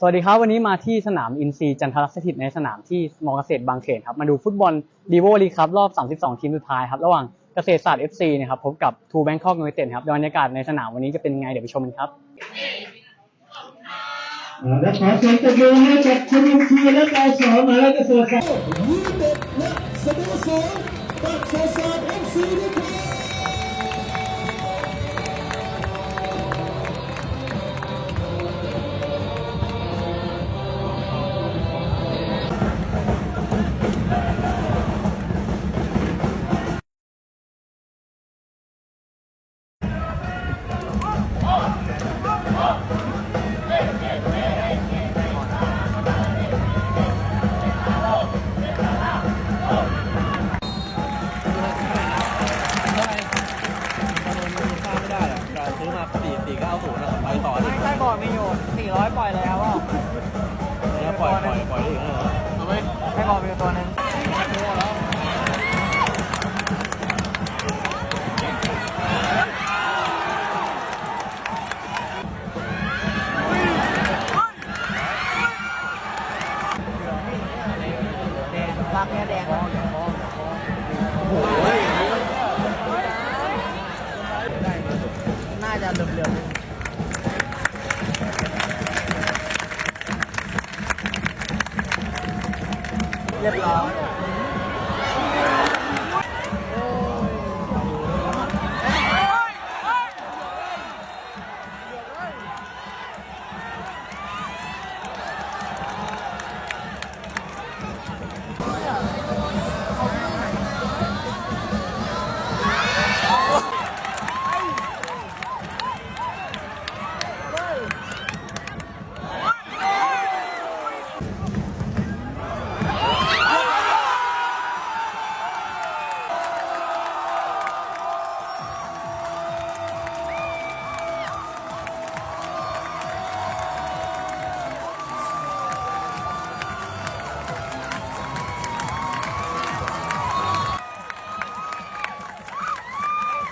สวัสดีครับ วันนี้มาที่สนามอินซีจันทรสถิตในสนามที่มอเกษตรบางเขนครับมาดูฟุตบอลดีโวลีครับรอบ 32 ทีมสุดท้ายครับระหว่างเกษตรศาสตร์ FC นะครับพบกับทูแบงคอกยูไนเต็ดครับบรรยากาศในสนามวันนี้จะเป็นยังไงเดี๋ยวไปชมกันครับและขอเสียงตบมือให้กับคุณลุงทีและกายสอนมาแล้วก็สวัสดียูเด็ดและสโมสรบัตรศาสตร์เอฟซีด้วยครับไม่ 400 ปล่อยเลยครับว่า เรียบร้อย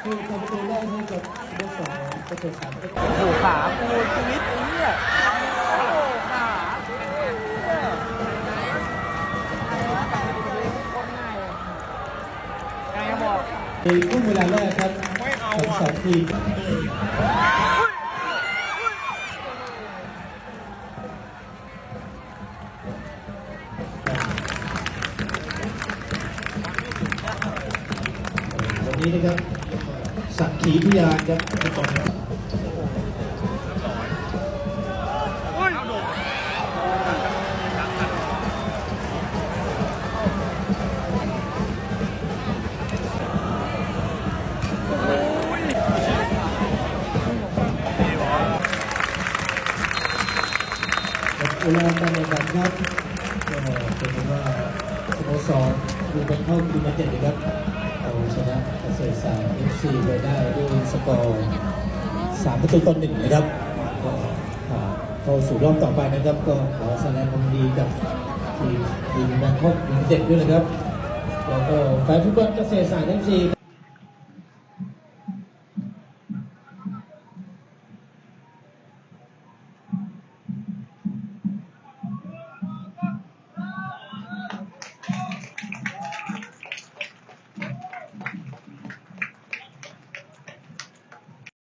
คือทำประตูแรกให้กับสโมสรเกษตรศาสตร์โอ้โหขาปูชีวิตไอ้เนี่ยโอ้โหขาไงก็บอกในช่วงเวลาแรกครับทั้งสองทีมวันนี้นะครับ สักขีพยานครับทุกคนครับเวลาการแข่งขันครับก็เป็นว่าสโมสรดูเป็นเข้าทีมเจ็ดนะครับ เอาชนะเกษตรศาสตร์เอฟซีไปได้ด้วยสกอร์สามประตูต่อหนึ่งนะครับก็ผ่านเข้าสู่รอบต่อไปนะครับ ก็ขอแสดงความดีกับทีมทีมแบงคอกยูไนเต็ดด้วยนะครับ แล้วก็แฟนฟุตบอลเกษตรศาสตร์เอฟซี